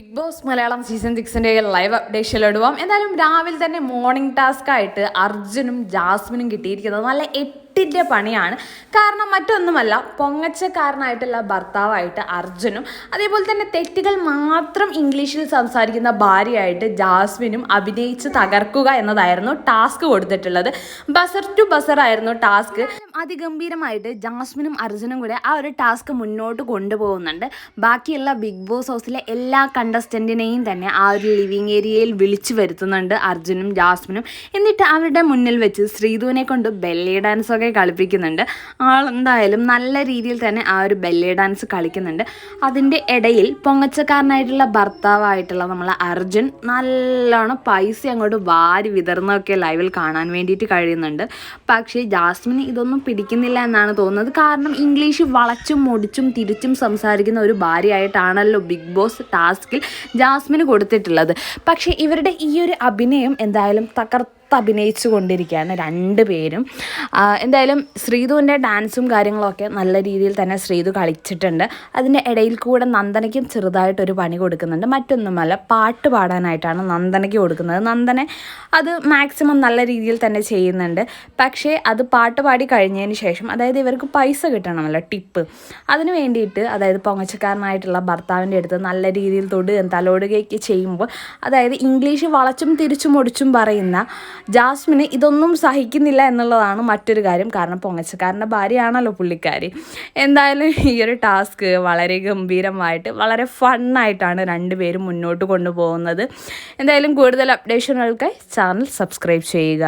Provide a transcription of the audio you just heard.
Big boss Malayalam season സിക്സിന്റെ live അപ്ഡേഷനിലിടുവാം എന്തായാലും രാവിലെ തന്നെ മോർണിംഗ് ടാസ്ക് ആയിട്ട് അർജുനും ജാസ്മിനും കിട്ടിയിരിക്കുന്നത് നല്ല എട്ടിന്റെ പണിയാണ്. കാരണം മറ്റൊന്നുമല്ല പൊങ്ങച്ചക്കാരനായിട്ടുള്ള ഭർത്താവായിട്ട് അർജുനും അതേപോലെ തന്നെ തെറ്റുകൾ മാത്രം ഇംഗ്ലീഷിൽ സംസാരിക്കുന്ന ഭാര്യയായിട്ട് ജാസ്മിനും അഭിനയിച്ച് തകർക്കുക എന്നതായിരുന്നു ടാസ്ക് കൊടുത്തിട്ടുള്ളത്. ബസർ ടു ബസർ ആയിരുന്നു ടാസ്ക്. അതിഗംഭീരമായിട്ട് ജാസ്മിനും അർജുനും കൂടെ ആ ഒരു ടാസ്ക് മുന്നോട്ട് കൊണ്ടുപോകുന്നുണ്ട്. ബാക്കിയുള്ള ബിഗ് ബോസ് ഹൗസിലെ എല്ലാ കണ്ടസ്റ്റന്റിനെയും തന്നെ ആ ഒരു ലിവിങ് ഏരിയയിൽ വിളിച്ചു വരുത്തുന്നുണ്ട് അർജുനും ജാസ്മിനും. എന്നിട്ട് അവരുടെ മുന്നിൽ വെച്ച് ശ്രീധുവിനെ കൊണ്ട് ബെല്ലി ഡാൻസ് ഒക്കെ കളിപ്പിക്കുന്നുണ്ട്. ആളെന്തായാലും നല്ല രീതിയിൽ തന്നെ ആ ഒരു ബെല്ലി ഡാൻസ് കളിക്കുന്നുണ്ട്. അതിന്റെ ഇടയിൽ പൊങ്ങച്ചക്കാരനായിട്ടുള്ള ഭർത്താവായിട്ടുള്ള നമ്മളെ അർജുൻ നല്ലോണം പൈസ അങ്ങോട്ട് വാരി വിതർന്നൊക്കെ ലൈവിൽ കാണാൻ വേണ്ടിയിട്ട് കഴിയുന്നുണ്ട്. പക്ഷേ ജാസ്മിന് ഇതൊന്നും പിടിക്കുന്നില്ല എന്നാണ് തോന്നുന്നത്. കാരണം ഇംഗ്ലീഷ് വളച്ചും മുടിച്ചും തിരിച്ചും സംസാരിക്കുന്ന ഒരു ഭാര്യയായിട്ടാണല്ലോ ബിഗ് ബോസ് ടാസ്കിൽ ജാസ്മിന് കൊടുത്തിട്ടുള്ളത്. പക്ഷേ ഇവരുടെ ഈ ഒരു അഭിനയം എന്തായാലും തകർത്ത് അഭിനയിച്ചു കൊണ്ടിരിക്കുകയാണ് രണ്ട് പേരും. എന്തായാലും ശ്രീധുവിന്റെ ഡാൻസും കാര്യങ്ങളൊക്കെ നല്ല രീതിയിൽ തന്നെ ശ്രീധു കളിച്ചിട്ടുണ്ട്. അതിന്റെ ഇടയിൽ കൂടെ നന്ദനയ്ക്കും ചെറുതായിട്ടൊരു പണി കൊടുക്കുന്നുണ്ട്. മറ്റൊന്നുമല്ല പാട്ട് പാടാനായിട്ടാണ് നന്ദനയ്ക്ക് കൊടുക്കുന്നത്. നന്ദനെ അത് മാക്സിമം നല്ല രീതിയിൽ തന്നെ ചെയ്യുന്നുണ്ട്. പക്ഷേ അത് പാട്ട് പാടി കഴിഞ്ഞതിന് ശേഷം അതായത് ഇവർക്ക് പൈസ കിട്ടണമല്ലോ ടിപ്പ്. അതിന് വേണ്ടിയിട്ട് അതായത് പൊങ്ങച്ചക്കാരനായിട്ടുള്ള ഭർത്താവിന്റെ അടുത്ത് നല്ല രീതിയിൽ തൊടുകയും തലോടുകയൊക്കെ ചെയ്യുമ്പോൾ അതായത് ഇംഗ്ലീഷ് വളച്ചും തിരിച്ചും ഒടിച്ചും പറയുന്ന ജാസ്മിന് ഇതൊന്നും സഹിക്കുന്നില്ല എന്നുള്ളതാണ് മറ്റൊരു കാര്യം. കാരണം പൊങ്ങച്ചക്കാരന്റെ ഭാര്യയാണല്ലോ പുള്ളിക്കാരി. എന്തായാലും ഈ ഒരു ടാസ്ക് വളരെ ഗംഭീരമായിട്ട് വളരെ ഫണ്ണായിട്ടാണ് രണ്ടുപേരും മുന്നോട്ട് കൊണ്ടുപോകുന്നത്. എന്തായാലും കൂടുതൽ അപ്ഡേഷനുകൾക്കായി ചാനൽ സബ്സ്ക്രൈബ് ചെയ്യുക.